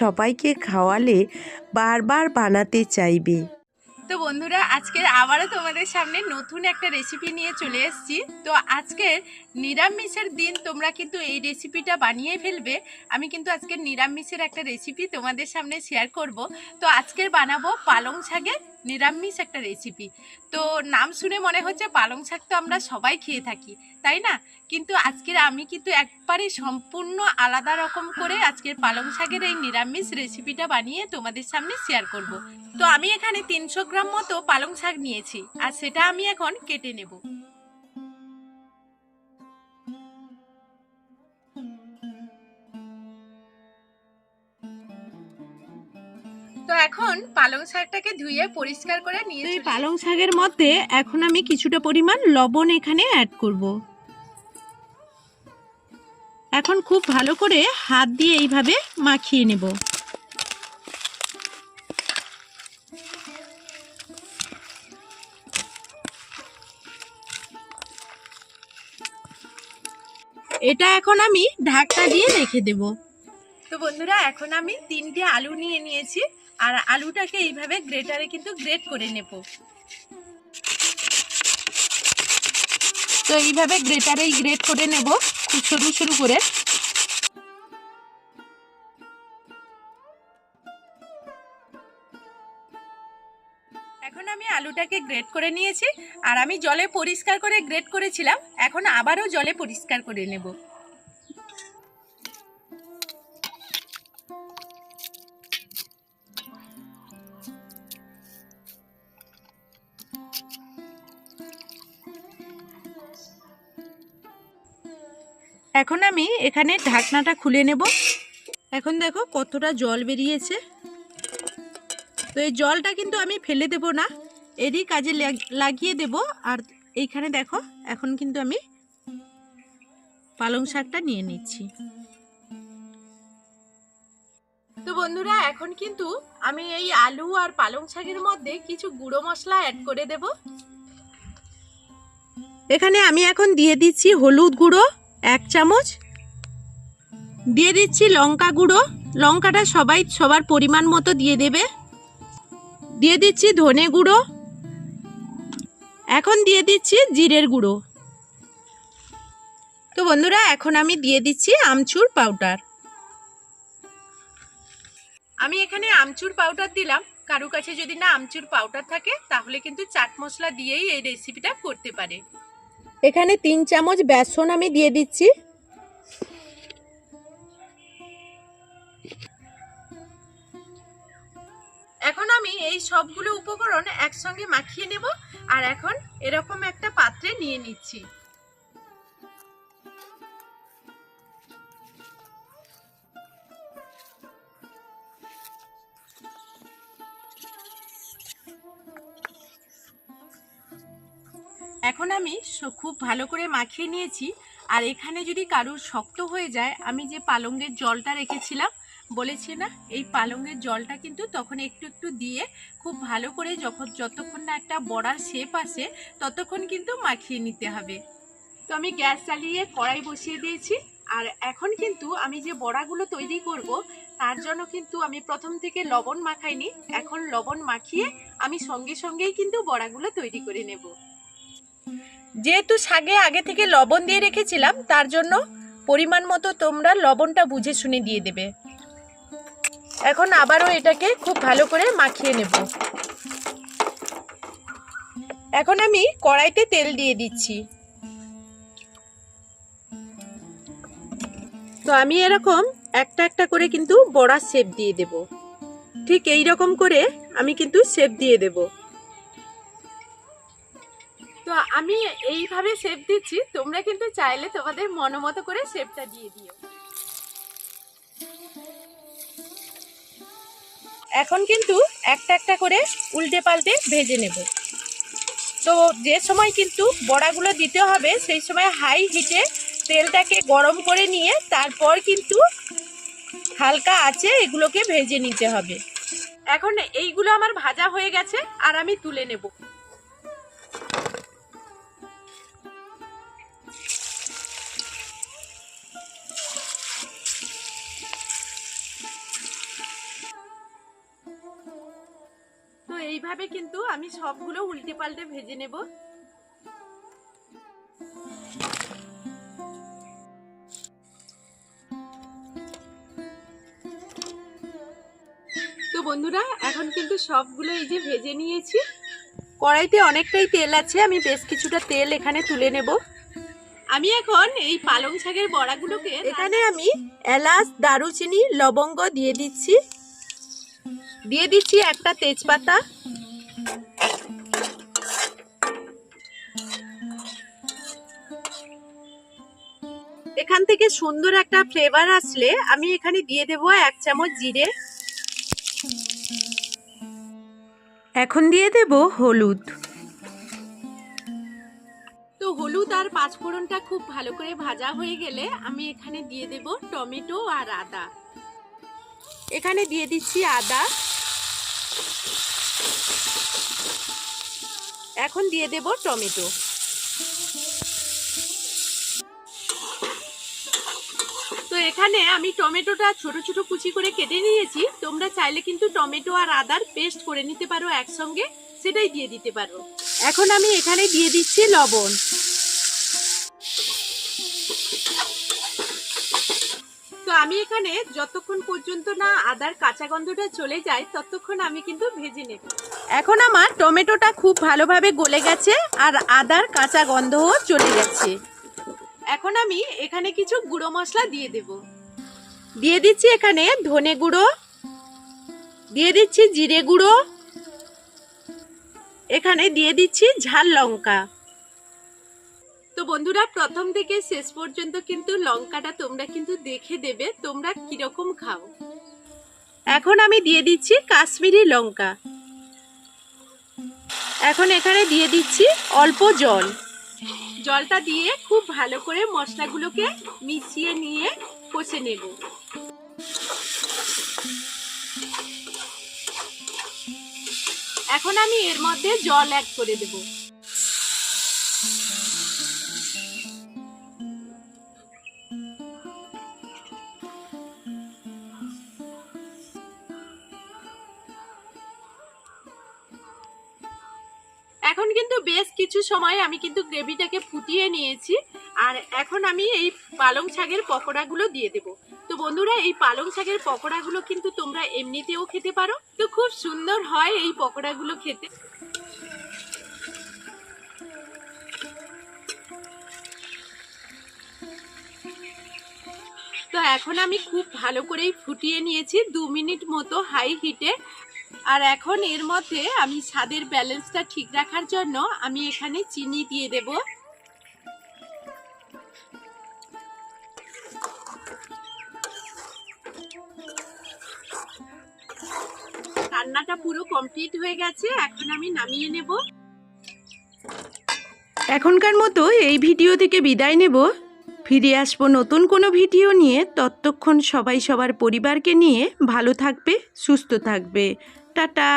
সবাইকে খাওয়ালে বারবার বানাতে চাইবে। তো বন্ধুরা, আজকে আবারও তোমাদের সামনে নতুন একটা রেসিপি নিয়ে চলে এসেছি। তো আজকের নিরামিষের দিন তোমরা কিন্তু এই রেসিপিটা বানিয়ে ফেলবে। আমি কিন্তু আজকে নিরামিষের একটা রেসিপি তোমাদের সামনে শেয়ার করব। তো আজকে বানাবো পালং শাকের নিরামিষ একটা রেসিপি তো নাম শুনে মনে হচ্ছে পালং শাক তো আমরা সবাই খেয়ে থাকি, তাই না? কিন্তু আজকের আমি কিন্তু একবারে সম্পূর্ণ আলাদা রকম করে আজকের পালং শাকের এই নিরামিষ রেসিপিটা বানিয়ে তোমাদের সামনে শেয়ার করব। তো আমি এখানে তিনশো গ্রাম মতো পালং শাক নিয়েছি, আর সেটা আমি এখন কেটে নেব। তো এখন পালং শাকটাকে ধুয়ে পরিষ্কার করে নিয়ে এই পালং শাকের মধ্যে এখন আমি কিছুটা পরিমাণ লবণ এখানে অ্যাড করব। এখন খুব ভালো করে হাত দিয়ে এইভাবে মাখিয়ে নেব। এটা এখন আমি ঢাকনা দিয়ে রেখে দেব। তো বন্ধুরা এখন আমি তিনটে আলু নিয়ে নিয়েছি। আর আলুটাকে এইভাবে গ্রেটারে কিন্তু গ্রেট করে নেব। তো এইভাবে গ্রেটারেই গ্রেট করে নেব খুব সরু সরু করে। এখন আমি আলুটাকে গ্রেট করে নিয়েছি আর আমি জলে পরিষ্কার করে গ্রেট করেছিলাম এখন আবারও জলে পরিষ্কার করে নেব। এখন আমি এখানে ঢাকনাটা খুলে নেব। এখন দেখো কতটা জল বেরিয়েছে। তো এই জলটা কিন্তু আমি ফেলে দেব না, এরই কাজে লাগ- লাগিয়ে দেব। আর এইখানে দেখো, এখন কিন্তু আমি পালং শাকটা নিয়ে নিচ্ছি। তো বন্ধুরা, এখন কিন্তু আমি এই আলু আর পালং শাকের মধ্যে কিছু গুঁড়ো মশলা অ্যাড করে দেব। এখানে আমি এখন দিয়ে দিচ্ছি হলুদ গুঁড়ো। এক চামচ? দিয়ে দিচ্ছি লঙ্কা গুঁড়ো। লঙ্কাটা সবাই সবার পরিমাণ মতো দিয়ে দেবে। দিয়ে দিচ্ছি ধনে গুঁড়ো। এখন দিয়ে দিচ্ছি জিরের গুঁড়ো। তো বন্ধুরা, এখন আমি দিয়ে দিচ্ছি আমচুর পাউডার। আমি এখানে আমচুর পাউডার দিলাম। কারও কাছে যদি না আমচুর পাউডার থাকে, তাহলে কিন্তু চাট মশলা দিয়েই এই রেসিপিটা করতে পারে। এখানে তিন চামচ বেসন আমি দিয়ে দিচ্ছি। এখন আমি এই সবগুলো উপকরণ একসঙ্গে মাখিয়ে নেব, আর এখন এরকম একটা পাত্রে নিয়ে নিচ্ছি। এখন আমি খুব ভালো করে মাখিয়ে নিয়েছি। আর এখানে যদি কারুর শক্ত হয়ে যায়, আমি যে পালঙ্গের জলটা রেখেছিলাম, বলেছি না? এই পালঙ্গের জলটা কিন্তু তখন একটু একটু দিয়ে খুব ভালো করে যখন, যতক্ষণ না একটা বড়ার শেপ আসে, ততক্ষণ কিন্তু মাখিয়ে নিতে হবে। তো আমি গ্যাস চালিয়ে কড়াই বসিয়ে দিয়েছি। আর এখন কিন্তু আমি যে বড়াগুলো তৈরি করব, তার জন্য কিন্তু আমি প্রথম থেকে লবণ মাখাইনি। এখন লবণ মাখিয়ে আমি সঙ্গে সঙ্গেই কিন্তু বড়াগুলো তৈরি করে নেব। যেহেতু শাগে আগে থেকে লবণ দিয়ে রেখেছিলাম, তার জন্য পরিমাণ মতো তোমরা লবণটা বুঝে শুনে দিয়ে দেবে। এখন আবারও এটাকে খুব ভালো করে মাখিয়ে নেব। এখন আমি কড়াইতে তেল দিয়ে দিচ্ছি। তো আমি এরকম একটা একটা করে কিন্তু বড়া শেপ দিয়ে দেব। ঠিক এই রকম করে আমি কিন্তু শেপ দিয়ে দেব। আমি এইভাবে শেপ দিচ্ছি, তোমরা কিন্তু চাইলে তোমাদের মনোমতো করে শেপটা দিয়ে দিও। এখন কিন্তু একটা একটা করে উল্টে পাল্টে ভেজে নেব। তো যে সময় কিন্তু বড়াগুলো দিতে হবে, সেই সময় হাই হিটে তেলটাকে গরম করে নিয়ে তারপর কিন্তু হালকা আছে এগুলোকে ভেজে নিতে হবে। এখন এইগুলো আমার ভাজা হয়ে গেছে, আর আমি তুলে নেব। এইভাবে কিন্তু আমি সবগুলো উল্টে পাল্টে ভেজে নেব। তো বন্ধুরা, এখন কিন্তু সবগুলো এই যে ভেজে নিয়েছি। কড়াইতে অনেকটাই তেল আছে, আমি বেশ কিছুটা তেল এখানে তুলে নেব। আমি এখন এই পালং শাকের বড়াগুলোকে এখানে আমি এলাচ, দারুচিনি, লবঙ্গ দিয়ে দিচ্ছি। দিয়ে দিচ্ছি একটা তেজপাতা। এখান থেকে সুন্দর একটা ফ্লেভার আসলে আমি এখানে দিয়ে দেব এক চামচ জিরে। এখন দিয়ে দেব হলুদ। তো হলুদ আর পাঁচফোড়নটা খুব ভালো করে ভাজা হয়ে গেলে আমি এখানে দিয়ে দেব টমেটো আর আদা। এখানে দিয়ে দিচ্ছি আদা। এখন দিয়ে দেব টমেটো। তো এখানে আমি টমেটোটা ছোট ছোট কুচি করে কেটে নিয়েছি। তোমরা চাইলে কিন্তু টমেটো আর আদার পেস্ট করে নিতে পারো একসঙ্গে, সেটাই দিয়ে দিতে পারো। এখন আমি এখানে দিয়ে দিচ্ছি লবণ। তো আমি এখানে যতক্ষণ পর্যন্ত না আদার কাঁচা গন্ধটা চলে যায়, ততক্ষণ আমি কিন্তু ভেজে নেব। এখন আমার টমেটোটা খুব ভালোভাবে গলে গেছে আর আদার কাঁচা গন্ধও চলে গেছে। এখন আমি এখানে কিছু গুঁড়ো মশলা দিয়ে দেব। দিয়ে দিচ্ছি এখানে ধনে গুঁড়ো, দিয়ে দিচ্ছি জিরে গুঁড়ো, এখানে দিয়ে দিচ্ছি ঝাল লঙ্কা। তো বন্ধুরা, প্রথম থেকে শেষ পর্যন্ত কিন্তু লঙ্কাটা তোমরা কিন্তু দেখে দেবে তোমরা কীরকম খাও। এখন আমি দিয়ে দিচ্ছি কাশ্মীরি লঙ্কা। এখন এখানে দিয়ে দিচ্ছি অল্প জল। জলটা দিয়ে খুব ভালো করে মশলাগুলোকে মিশিয়ে নিয়ে কষে নেব। এখন আমি এর মধ্যে জল অ্যাড করে দেব। এখন কিন্তু বেশ কিছু সময় আমি কিন্তু গ্রেভিটাকে ফুটিয়ে নিয়েছি। আর এখন আমি এই পালং শাকের পকোড়াগুলো দিয়ে দেব। তো বন্ধুরা, এই পালং শাকের পকোড়াগুলো কিন্তু তোমরা এমনিতেও খেতে পারো। তো খুব সুন্দর হয় এই পকোড়াগুলো খেতে। তো এখন আমি খুব ভালো করেই ফুটিয়ে নিয়েছি। দু মিনিট মতো হাই হিটে আর এখন এর মধ্যে আমি স্বাদের ব্যালেন্সটা ঠিক রাখার জন্য আমি এখানে চিনি দিয়ে দেব। রান্নাটা পুরো কমপ্লিট হয়ে গেছে, এখন আমি নামিয়ে নেব। এখনকার মতো এই ভিডিও থেকে বিদায় নেব। ফিরে আসব নতুন কোনো ভিডিও নিয়ে। ততক্ষণ সবাই সবার পরিবারকে নিয়ে ভালো থাকবে, সুস্থ থাকবে। টাটা!